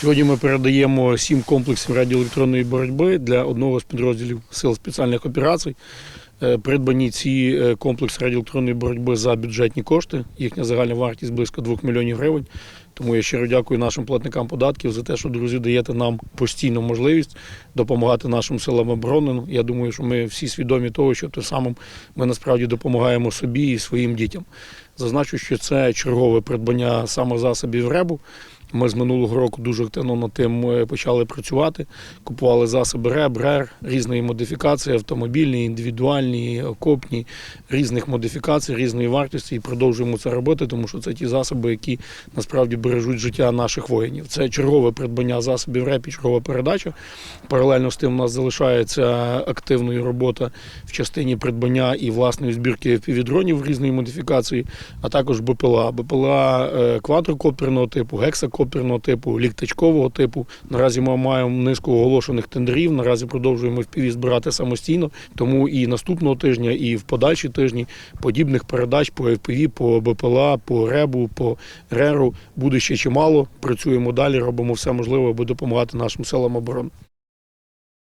Сьогодні ми передаємо сім комплексів радіоелектронної боротьби для одного з підрозділів сил спеціальних операцій. Е, Придбані ці е, комплекси радіоелектронної боротьби за бюджетні кошти. Їхня загальна вартість близько 2 мільйонів гривень. Тому я щиро дякую нашим платникам податків за те, що друзі даєте нам постійну можливість допомагати нашим силам оборони. Я думаю, що ми всі свідомі того, що тим самим ми насправді допомагаємо собі і своїм дітям. Зазначу, що це чергове придбання самозасобів РЕБу. Ми з минулого року дуже активно над тим е, почали працювати. Купували засоби РЕБ, РЕР, різної модифікації, автомобільні, індивідуальні, окопні, різних модифікацій, різної вартості. І продовжуємо це робити, тому що це ті засоби, які насправді бережуть життя наших воїнів. Це чергове придбання засобів РЕП і чергова передача. Паралельно з тим у нас залишається активною робота в частині придбання і власної збірки півдронів різної модифікації, а також БПЛА. БПЛА е, квадрокоптерного типу, гексакоптерного типу, ліктачкового типу. Наразі ми маємо низку оголошених тендерів. Наразі продовжуємо впіві збирати самостійно. Тому і наступного тижня, і в подальші тижні подібних передач по FPV, по БПЛА, по РЕБу, по РЕРу буде ще чимало. Працюємо далі, робимо все можливе, аби допомагати нашим силам оборони.